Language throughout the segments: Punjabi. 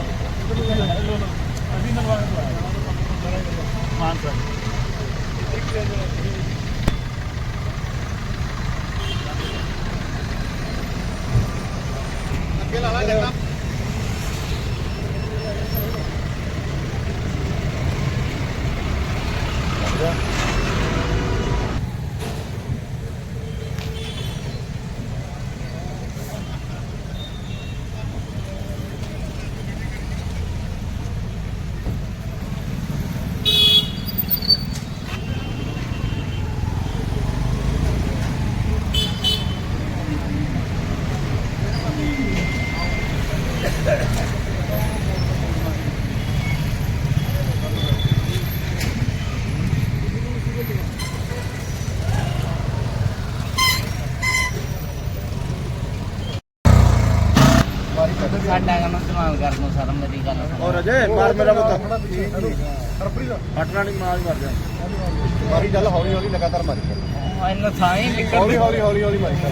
ਅਸੀਂ ਨਲਵਾਰ ਤੋਂ ਆਏ ਹਾਂ ਮਾਨਸਾ ਫਟਣਾ ਨਹੀਂ ਮਾਰ ਮਾਰ ਜਾ ਮਾਰੀ ਚੱਲ ਹੌਲੀ ਹੌਲੀ ਲਗਾਤਾਰ ਮਾਰੀ ਚੱਲ। ਉਹ ਇਹਨਾਂ ਥਾਂ ਹੀ ਨਿਕਲ ਹੌਲੀ ਹੌਲੀ ਹੌਲੀ ਹੌਲੀ ਮਾਰੀ ਚੱਲ।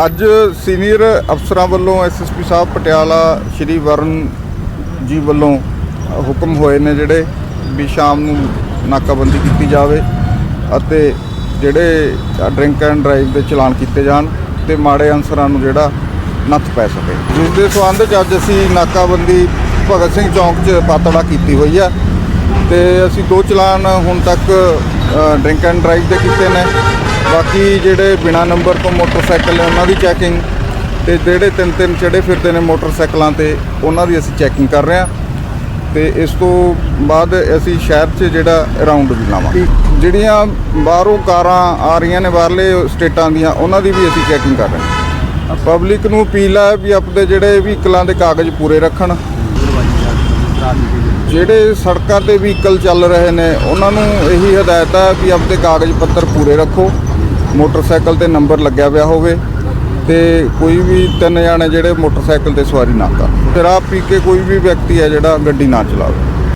ਅੱਜ ਸੀਨੀਅਰ ਅਫਸਰਾਂ ਵੱਲੋਂ ਐਸਐਸਪੀ ਸਾਹਿਬ ਪਟਿਆਲਾ ਸ਼੍ਰੀ ਵਰਨ ਜੀ ਵੱਲੋਂ ਹੁਕਮ ਹੋਏ ਨੇ ਜਿਹੜੇ ਵੀ ਸ਼ਾਮ ਨੂੰ ਨਾਕਾਬੰਦੀ ਕੀਤੀ ਜਾਵੇ ਅਤੇ ਜਿਹੜੇ ਡਰਿੰਕ ਐਂਡ ਡਰਾਈਵ ਦੇ ਚਲਾਨ ਕੀਤੇ ਜਾਣ ਤੇ ਮਾੜੇ ਅਨਸਰਾਂ ਨੂੰ ਜਿਹੜਾ ਨੱਥ ਪੈ ਸਕੇ। ਜਿਸ ਦੇ ਸੰਬੰਧ 'ਚ ਅੱਜ ਅਸੀਂ ਨਾਕਾਬੰਦੀ ਭਗਤ ਸਿੰਘ ਚੌਂਕ 'ਚ ਪਾਤੜਾ ਕੀਤੀ ਹੋਈ ਆ ਤੇ ਅਸੀਂ ਦੋ ਚਲਾਨ ਹੁਣ ਤੱਕ ਡਰਿੰਕ ਐਂਡ ਡਰਾਈਵ ਦੇ ਕੀਤੇ ਨੇ। ਬਾਕੀ ਜਿਹੜੇ ਬਿਨਾ ਨੰਬਰ ਤੋਂ ਮੋਟਰਸਾਈਕਲ ਨੇ ਉਹਨਾਂ ਦੀ ਚੈਕਿੰਗ ਤੇ ਜਿਹੜੇ ਤਿੰਨ ਤਿੰਨ ਚੜੇ ਫਿਰਦੇ ਨੇ ਮੋਟਰਸਾਈਕਲਾਂ ਤੇ, ਉਹਨਾਂ ਦੀ ਅਸੀਂ ਚੈਕਿੰਗ ਕਰ ਰਹੇ ਹਾਂ ਤੇ ਇਸ ਤੋਂ ਬਾਅਦ ਅਸੀਂ ਸ਼ਹਿਰ 'ਚ ਜਿਹੜਾ ਰਾਉਂਡ ਵੀ ਲਾਵਾਂਗੇ। ਜਿਹੜੀਆਂ ਬਾਹਰੋਂ ਕਾਰਾਂ ਆ ਰਹੀਆਂ ਨੇ ਬਾਹਰਲੇ ਸਟੇਟਾਂ ਦੀਆਂ, ਉਹਨਾਂ ਦੀ ਵੀ ਅਸੀਂ ਚੈਕਿੰਗ ਕਰ ਰਹੇ ਹਾਂ। ਪਬਲਿਕ ਨੂੰ ਅਪੀਲ ਹੈ ਵੀ ਆਪਣੇ ਜਿਹੜੇ ਵਹੀਕਲਾਂ ਦੇ ਕਾਗਜ਼ ਪੂਰੇ ਰੱਖਣ। ਜਿਹੜੇ ਸੜਕਾਂ ਤੇ ਵਹੀਕਲ ਚੱਲ ਰਹੇ ਨੇ, ਉਹਨਾਂ ਨੂੰ ਇਹੀ ਹਦਾਇਤ ਹੈ ਵੀ ਆਪਣੇ ਕਾਗਜ਼ ਪੱਤਰ ਪੂਰੇ ਰੱਖੋ। ਮੋਟਰਸਾਈਕਲ ਤੇ ਨੰਬਰ ਲੱਗਿਆ ਹੋਇਆ ਹੋਵੇ ਤੇ ਕੋਈ ਵੀ ਤਿੰਨ ਜਾਣੇ ਜਿਹੜੇ ਮੋਟਰਸਾਈਕਲ ਤੇ ਸਵਾਰੀ ਨਾ ਕਰਨ ਸ਼ਰਾਬ ਪੀ ਕੇ ਕੋਈ ਵੀ ਵਿਅਕਤੀ ਹੈ ਜਿਹੜਾ ਗੱਡੀ ਨਾ ਚਲਾਵੇ।